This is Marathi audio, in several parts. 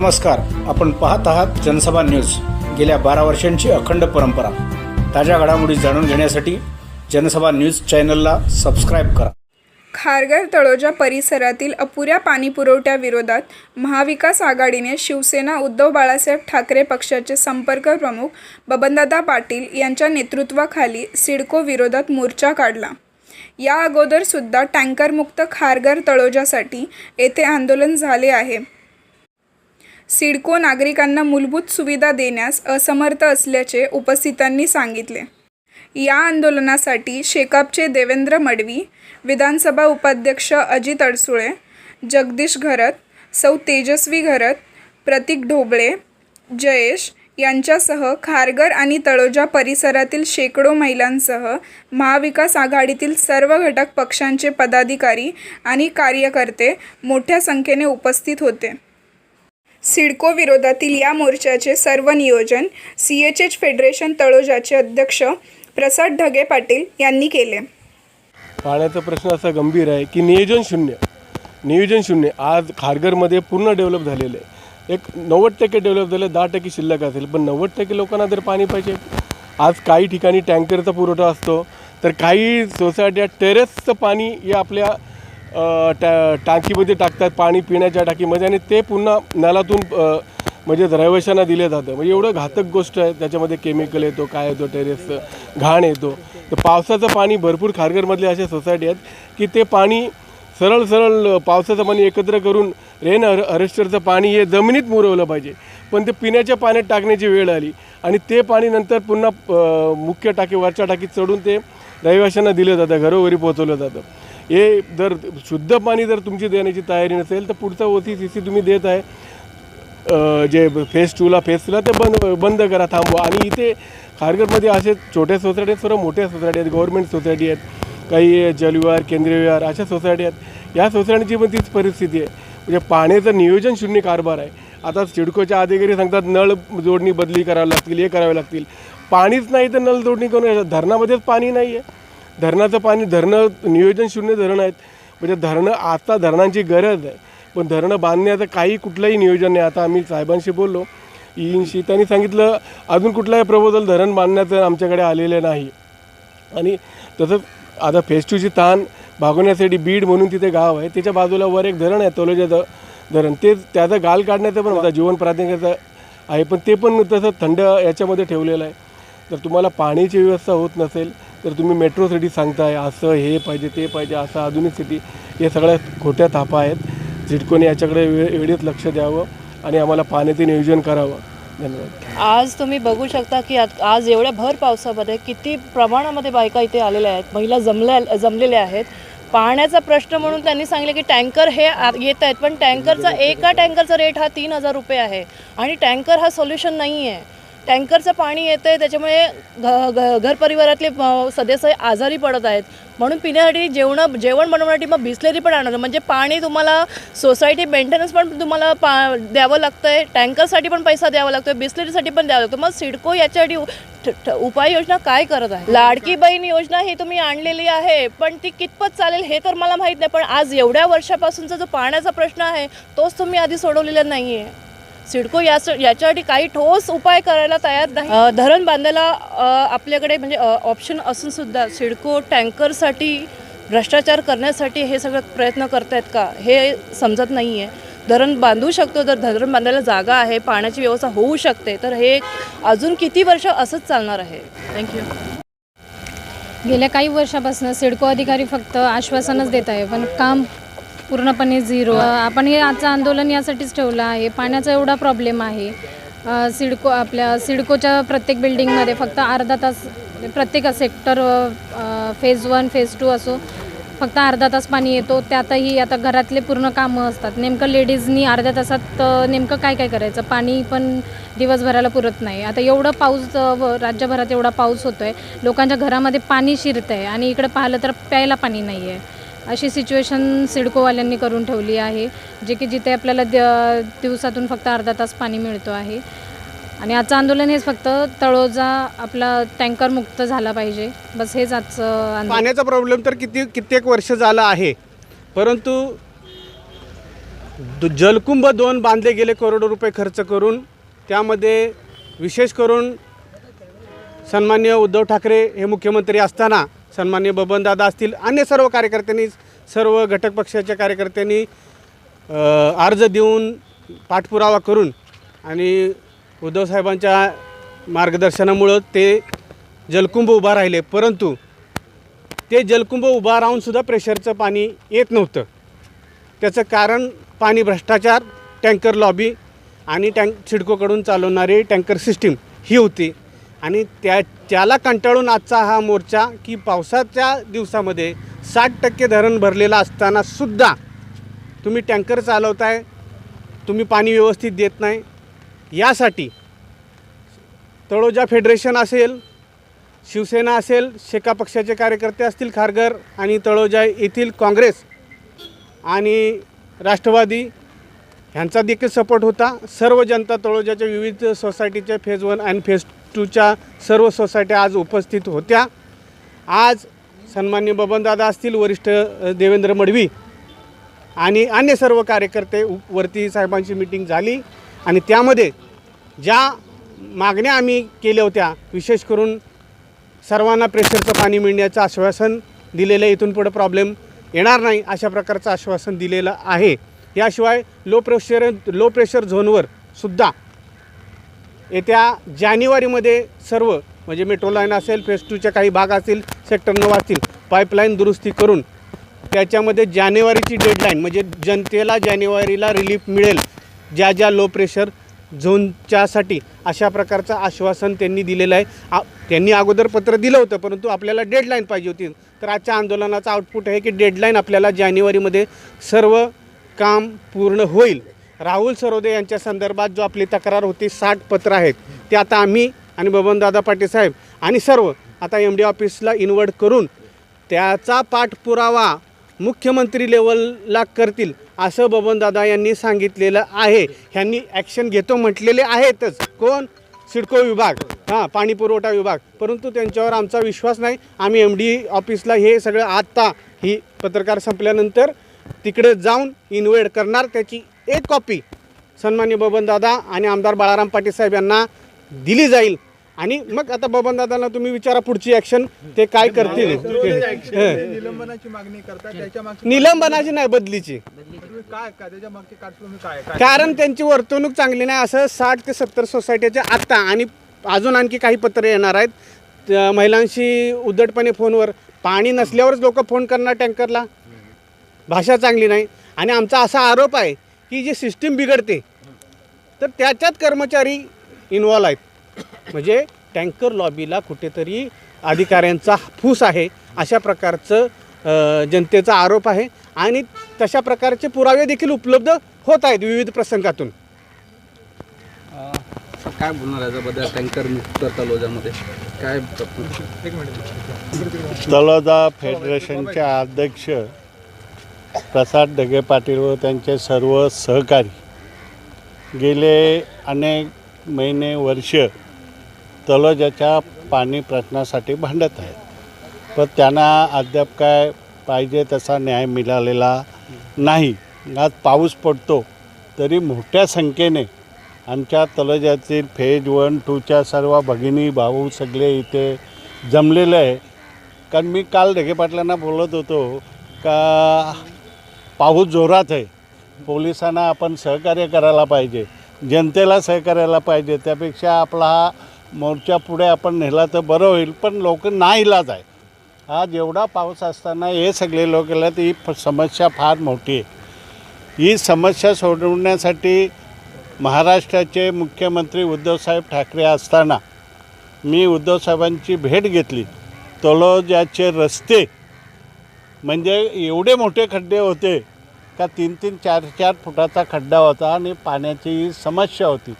नमस्कार. आपण पाहत आहात जनसभा न्यूज. गेल्या बारा वर्षांची अखंड परंपरा. ताज्या घडामोडी जाणून घेण्यासाठी जनसभा न्यूज चॅनलला सबस्क्राईब करा. खारघर तळोजा परिसरातील अपुऱ्या पाणीपुरवठ्याविरोधात महाविकास आघाडीने शिवसेना उद्धव बाळासाहेब ठाकरे पक्षाचे संपर्क प्रमुख बबनदादा पाटील यांच्या नेतृत्वाखाली सिडको विरोधात मोर्चा काढला. या अगोदरसुद्धा टँकरमुक्त खारघर तळोजासाठी येथे आंदोलन झाले आहे. सिडको नागरिकांना मूलभूत सुविधा देण्यास असमर्थ असल्याचे उपस्थितांनी सांगितले. या आंदोलनासाठी शेकापचे देवेंद्र मडवी विधानसभा उपाध्यक्ष अजित अडसुळे जगदीश घरत सौ तेजस्वी घरत प्रतीक ढोबळे जयेश यांच्यासह खारघर आणि तळोजा परिसरातील शेकडो महिलांसह महाविकास आघाडीतील सर्व घटक पक्षांचे पदाधिकारी आणि कार्यकर्ते मोठ्या संख्येने उपस्थित होते. सिडको विरोधातील या मोर्चाचे सर्व नियोजन सी एच एच फेडरेशन तळोजाचे अध्यक्ष प्रसाद ढगे पाटील यांनी केले. पाण्याचा प्रश्न असा गंभीर आहे की नियोजन शून्य. नियोजन शून्य. आज खारघरमध्ये पूर्ण डेव्हलप झालेलं आहे. एक नव्वद टक्के डेव्हलप झालं दहा टक्के शिल्लक असेल. पण नव्वद टक्के लोकांना जर पाणी पाहिजे आज काही ठिकाणी टँकरचा पुरवठा असतो. तर काही सोसायट्या टेरेसचं पाणी या आपल्या टॅ टाकीमध्ये टाकतात पाणी पिण्याच्या टाकीमध्ये आणि ते पुन्हा नालातून म्हणजे रहिवाशांना दिलं जातं. म्हणजे एवढं घातक गोष्ट आहे. त्याच्यामध्ये केमिकल येतो काय येतो टेरेसचं घाण येतो. तर पावसाचं पाणी भरपूर खारघरमधले अशा सोसायटी आहेत की ते पाणी सरळ सरळ पावसाचं पाणी एकत्र करून रेन अर अरेस्टरचं पाणी हे जमिनीत मुरवलं पाहिजे. पण ते पिण्याच्या पाण्यात टाकण्याची वेळ आली आणि ते पाणी नंतर पुन्हा मुख्य टाकी वरच्या टाकीत चढून ते रहिवाशांना दिलं जातं घरोघरी पोहोचवलं जातं. हे जर शुद्ध पाणी जर तुमची देण्याची तयारी नसेल तर पुढचा ओ सी सी सी तुम्ही देत आहे. जे फेस टूला फेस थ्रीला ते बंद बंद करा थांबवा. आणि इथे खारघरमध्ये असे छोट्या सोसायटी आहेत सर्व मोठ्या सोसायटी आहेत गव्हर्मेंट सोसायटी आहेत काही जलविहार केंद्रीय विहार अशा सोसायटी आहेत. या सोसायटीची पण तीच परिस्थिती आहे. म्हणजे पाण्याचं नियोजन शून्य कारभार आहे. आता सिडकोच्या अधिकारी सांगतात नळ जोडणी बदली करावी लागतील हे करावे लागतील. पाणीच नाही तर नळ जोडणी करून धरणामध्येच पाणी नाही आहे धरणाचं पाणी धरणं नियोजन शून्य धरणं आहेत. म्हणजे धरणं आता धरणांची गरज आहे. पण धरणं बांधण्याचं काही कुठलंही नियोजन नाही. आता आम्ही साहेबांशी बोललो. ईंशी त्यांनी सांगितलं अजून कुठलाही प्रपोजल धरण बांधण्याचं आमच्याकडे आलेलं नाही. आणि तसंच आता फेस टूची ताण भागवण्यासाठी बीड म्हणून तिथे गाव आहे. त्याच्या बाजूला वर एक धरण आहे तोलोजाचं धरण. ते त्याचं गाल काढण्याचं पण होता जीवन प्राधान्याचं आहे. पण ते पण तसं थंड याच्यामध्ये ठेवलेलं आहे. जर तुम्हाला पाण्याची व्यवस्था होत नसेल तर तुम्ही मेट्रो सिटी सांगताय असं हे पाहिजे ते पाहिजे असं आधुनिक सिटी हे सगळ्या खोट्या थापा आहेत. झिटकोने याच्याकडे वे वेळेत लक्ष द्यावं आणि आम्हाला पाण्याचे नियोजन करावं. धन्यवाद. आज तुम्ही बघू शकता की आज एवढ्या भर पावसामध्ये किती प्रमाणामध्ये बायका इथे आलेल्या आहेत महिला जमल्या जमलेल्या आहेत. पाण्याचा प्रश्न म्हणून त्यांनी सांगितले की टँकर हे आ- येत आहेत पण टँकरचा एका टँकरचा रेट हा तीन हजार रुपये आहे. आणि टँकर हा सोल्युशन नाही आहे टँकरचं पाणी येतं आहे त्याच्यामुळे घ घ घर परिवारातले सदस्य आजारी पडत आहेत. म्हणून पिण्यासाठी जेवण जेवण बनवण्यासाठी मग बिस्लेरी पण आणणार. म्हणजे पाणी तुम्हाला सोसायटी मेंटेनन्स पण तुम्हाला पा द्यावं लागतं आहे टँकरसाठी पण पैसा द्यावा लागतो आहे बिस्लेरीसाठी पण द्यावं लागतो मग सिडको याच्यासाठी उपाययोजना काय करत आहे? लाडकी बहीण योजना ही तुम्ही आणलेली आहे पण ती कितपत चालेल हे तर मला माहीत नाही पण आज एवढ्या वर्षापासूनचा जो पाण्याचा प्रश्न आहे तोच तुम्ही आधी सोडवलेला नाही आहे सिडको या याच्यासाठी काही ठोस उपाय करायला तयार नाही. धरण बांधायला आपल्याकडे म्हणजे ऑप्शन असून सुद्धा सिडको टँकरसाठी भ्रष्टाचार करण्यासाठी हे सगळं प्रयत्न करतायत का हे समजत नाही आहे धरण बांधू शकतो जर धरण बांधायला जागा आहे पाण्याची व्यवस्था होऊ शकते तर हे अजून किती वर्ष असंच चालणार आहे? थँक्यू गेल्या काही वर्षापासून सिडको अधिकारी फक्त आश्वासनच देत आहे पण काम पूर्णपणे झिरो. आपण हे आजचं आंदोलन यासाठीच ठेवलं आहे. पाण्याचा एवढा प्रॉब्लेम आहे. सिडको आपल्या सिडकोच्या प्रत्येक बिल्डिंगमध्ये फक्त अर्धा तास प्रत्येक sector phase one phase two असो फक्त अर्धा तास पाणी येतो. त्यातही आता घरातले पूर्ण कामं असतात. नेमकं लेडीजनी अर्ध्या तासात नेमकं काय काय करायचं? पाणी पण दिवसभराला पुरत नाही. आता एवढं पाऊस राज्यभरात एवढा पाऊस होतो आहे लोकांच्या घरामध्ये पाणी शिरतं आहे आणि इकडे पाहिलं तर प्यायला पाणी नाही आहे अशी सिच्युएशन सिडकोवाल्यांनी करून ठेवली आहे जे की जिथे आपल्याला द दिवसातून फक्त अर्धा तास पाणी मिळतो आहे. आणि आजचं आंदोलन हेच फक्त तळोजा आपला टँकर मुक्त झाला पाहिजे. बस हेच आजचं आंदोलन. पाण्याचा प्रॉब्लेम तर किती कित्येक वर्ष झाला आहे. परंतु दु- जलकुंभ दोन बांधले गेले करोडो रुपये खर्च करून त्यामध्ये विशेष करून सन्मान्य उद्धव ठाकरे हे मुख्यमंत्री असताना सन्मान्य बबनदादा असतील अन्य सर्व कार्यकर्त्यांनी सर्व घटक पक्षाच्या कार्यकर्त्यांनी अर्ज देऊन पाठपुरावा करून आणि उद्धव साहेबांच्या मार्गदर्शनामुळं ते जलकुंभ उभा राहिले. परंतु ते जलकुंभ उभा राहूनसुद्धा प्रेशरचं पाणी येत नव्हतं. त्याचं कारण पाणी भ्रष्टाचार टँकर लॉबी आणि टँक सिडकोकडून चालवणारी टँकर सिस्टीम ही होती. आणि त्या त्याला कंटाळून आजचा हा मोर्चा की पावसाच्या दिवसामध्ये साठ टक्के धरण भरलेलं असताना सुद्धा तुम्ही टँकर चालवताय तुम्ही पाणी व्यवस्थित देत नाही. यासाठी तळोजा फेडरेशन असेल शिवसेना असेल शेका पक्षाचे कार्यकर्ते असतील खारघर आणि तळोजा येथील काँग्रेस आणि राष्ट्रवादी ह्यांचा देखील सपोर्ट होता. सर्व जनता तळोजाच्या विविध सोसायटीच्या फेज वन आणि फेज टूच्या सर्व सोसायट्या आज उपस्थित होत्या आज सन्मान्य बबनदादा असतील वरिष्ठ देवेंद्र मडवी आणि अन्य सर्व कार्यकर्ते वरती साहेबांची मिटिंग झाली आणि त्यामध्ये ज्या मागण्या आम्ही केल्या होत्या विशेष करून सर्वांना प्रेशरचं पाणी मिळण्याचं आश्वासन दिलेलं आहे. इथून पुढं प्रॉब्लेम येणार नाही अशा प्रकारचं आश्वासन दिलेलं आहे याशिवाय लो प्रेशर लो प्रेशर झोनवर सुद्धा येत्या जानेवारीमध्ये सर्व म्हणजे मेट्रो लाईन असेल फेस टूच्या काही भाग असतील सेक्टर नऊ असतील पाईपलाईन दुरुस्ती करून त्याच्यामध्ये जानेवारीची डेडलाईन म्हणजे जनतेला जानेवारीला रिलीफ मिळेल ज्या ज्या लो प्रेशर झोनच्यासाठी अशा प्रकारचं आश्वासन त्यांनी दिलेलं आहे. आ त्यांनी अगोदर पत्र दिलं होतं परंतु आपल्याला डेडलाईन पाहिजे होती. तर आजच्या आंदोलनाचा आउटपुट आहे की डेडलाईन आपल्याला जानेवारीमध्ये सर्व काम पूर्ण होईल. राहुल सरोदे यांच्या संदर्भात जो आपली तक्रार होती साठ पत्र आहेत ते आता आम्ही आणि बबनदादा पाटील साहेब आणि सर्व आता एम डी ऑफिसला इन्वर्ट करून त्याचा पाठपुरावा मुख्यमंत्री लेवलला करतील असं बबनदादा यांनी सांगितलेलं आहे. ह्यांनी ॲक्शन घेतो म्हटलेले आहेतच. कोण? सिडको विभाग. हां पाणी पुरवठा विभाग. परंतु त्यांच्यावर आमचा विश्वास नाही. आम्ही एम डी ऑफिसला हे सगळं आत्ता ही पत्रकार संपल्यानंतर तिकडे जाऊन इन्व्हेड करणार त्याची एक कॉपी सन्मान्य बबनदादा आणि आमदार बाळाराम पाटील साहेब यांना दिली जाईल. आणि मग आता बबनदादांना तुम्ही विचारा पुढची ॲक्शन ते काय करतील. निलंबनाची मागणी करता त्याच्या मागची निलंबनाची नाही बदलीची. कारण त्यांची वर्तणूक चांगली नाही असं साठ ते सत्तर सोसायटीच्या आत्ता आणि अजून आणखी काही पत्र येणार आहेत. महिलांशी उद्धटपणे फोनवर. पाणी नसल्यावरच लोक फोन करणार टँकरला. भाषा चांगली नाही. आणि आमचा असा आरोप आहे की जी सिस्टीम बिघडते तर त्याच्यात कर्मचारी इन्वॉल्व आहेत. म्हणजे टँकर लॉबीला कुठेतरी अधिकाऱ्यांचा फूस आहे अशा प्रकारचं जनतेचा आरोप आहे आणि तशा प्रकारचे पुरावे देखील उपलब्ध होत आहेत विविध प्रसंगातून. काय बोलणार याच्याबद्दल? टँकर मुक्त तलोजामध्ये काय तळोदा फेडरेशनचे अध्यक्ष प्रसाद ढगे पाटील व त्यांचे सर्व सहकारी गेले अनेक महिने वर्ष तलोजाच्या पाणी प्रश्नासाठी भांडत आहेत. पण त्यांना अद्याप काय पाहिजे तसा न्याय मिळालेला नाही. आज पाऊस पडतो तरी मोठ्या संख्येने आमच्या तलोजातील फेज वन टूच्या सर्व भगिनी भाऊ सगळे इथे जमलेले आहे कारण मी काल ढगे पाटलांना बोलत होतो का पाऊस जोरात आहे. पोलिसांना आपण सहकार्य करायला पाहिजे. जनतेला सहकार्याला पाहिजे. त्यापेक्षा आपला हा मोर्चा पुढे आपण नेला तर बरं होईल पण लोक नाईलाज आहे. हा जेवढा पाऊस असताना हे सगळे लोक गेले तर ही समस्या फार मोठी आहे. ही समस्या सोडवण्यासाठी महाराष्ट्राचे मुख्यमंत्री उद्धवसाहेब ठाकरे असताना मी उद्धवसाहेबांची भेट घेतली. तोलोजाचे रस्ते म्हणजे एवढे मोठे खड्डे होते का तीन तीन चार चार फुटाचा खड्डा होता आणि पाण्याची समस्या होती.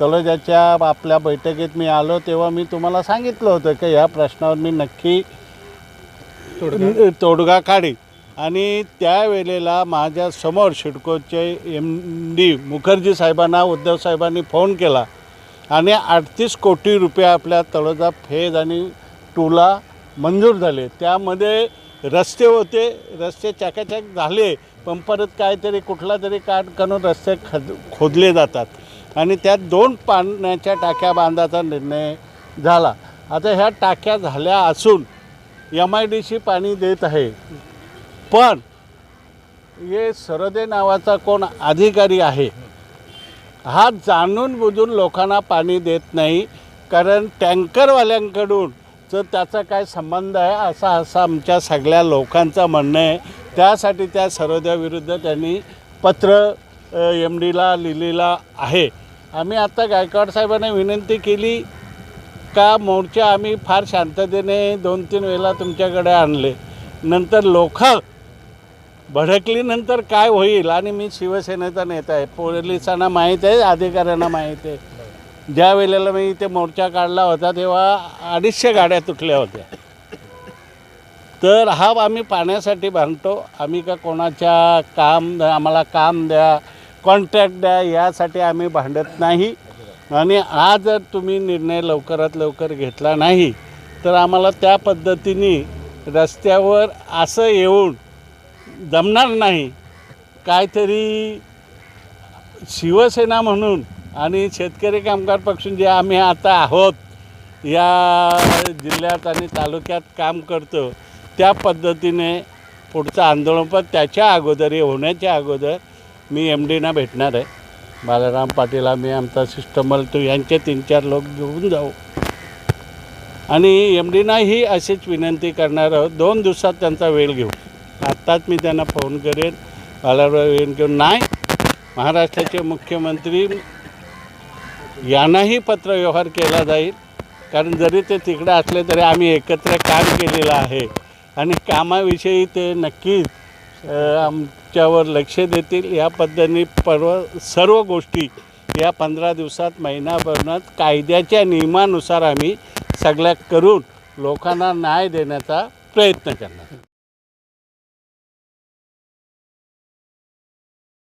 तळोजाच्या आपल्या बैठकीत मी आलो तेव्हा मी तुम्हाला सांगितलं होतं की ह्या प्रश्नावर मी नक्की तोडगा काढी आणि त्यावेळेला माझ्यासमोर शिडकोचे एम डी मुखर्जी साहेबांना उद्धव साहेबांनी फोन केला आणि अडतीस कोटी रुपये आपल्या तळोजा फेज आणि टूला मंजूर झाले. त्यामध्ये रस्ते होते रस्ते चकाचक झाले पण परत काहीतरी कुठला तरी काट करून रस्ते खद खोदले जातात. आणि त्यात दोन पाण्याच्या टाक्या बांधायचा निर्णय झाला. आता ह्या टाक्या झाल्या असून एम आय डी सी पाणी देत आहे. पण हे सरदे नावाचा कोण अधिकारी आहे हा जाणून बुजून लोकांना पाणी देत नाही. कारण टँकरवाल्यांकडून तर त्याचा काय संबंध आहे असा असा आमच्या सगळ्या लोकांचं म्हणणं आहे. त्यासाठी त्या सरोद्याविरुद्ध त्यांनी पत्र एम डीला लिहिलेला आहे. आम्ही आत्ता गायकवाड साहेबांना विनंती केली का मोर्चा आम्ही फार शांततेने दोन तीन वेळेला तुमच्याकडे आणले. नंतर लोक भडकलीनंतर काय होईल? आणि मी शिवसेनेचा नेता आहे. पोलिसांना माहीत आहे अधिकाऱ्यांना माहीत आहे. ज्या वेळेला मी इथे मोर्चा काढला होता तेव्हा अडीचशे गाड्या तुटल्या होत्या. तर हा आम्ही पाण्यासाठी बांधतो आम्ही का कोणाच्या काम आम्हाला काम द्या कॉन्ट्रॅक्ट द्या यासाठी आम्ही भांडत नाही. आणि हा जर तुम्ही निर्णय लवकरात लवकर घेतला नाही तर आम्हाला त्या पद्धतीने रस्त्यावर असं येऊन जमणार नाही. काहीतरी शिवसेना म्हणून आणि शेतकरी कामगार पक्षून जे आम्ही आता आहोत या जिल्ह्यात आणि तालुक्यात काम करतो त्या पद्धतीने पुढचं आंदोलन पण त्याच्या अगोदर होण्याच्या अगोदर मी एम डीना भेटणार आहे. बालाराम पाटील आम्ही आमचा सिस्टमल तो यांचे तीन चार लोक घेऊन जाऊ. आणि एम डीनाही अशीच विनंती करणार आहोत दोन दिवसात त्यांचा वेळ घेऊ. आत्ताच मी त्यांना फोन करेन बालाराम घेऊन. नाही महाराष्ट्राचे मुख्यमंत्री यांनाही पत्रव्यवहार केला जाईल. कारण जरी ते तिकडे असले तरी आम्ही एकत्र काम केलेलं आहे. आणि कामाविषयी ते नक्कीच आमच्यावर लक्ष देतील. या पद्धतीने पर्व सर्व गोष्टी या पंधरा दिवसात महिनाभरात कायद्याच्या नियमानुसार आम्ही सगळ्या करून लोकांना न्याय देण्याचा प्रयत्न करणार.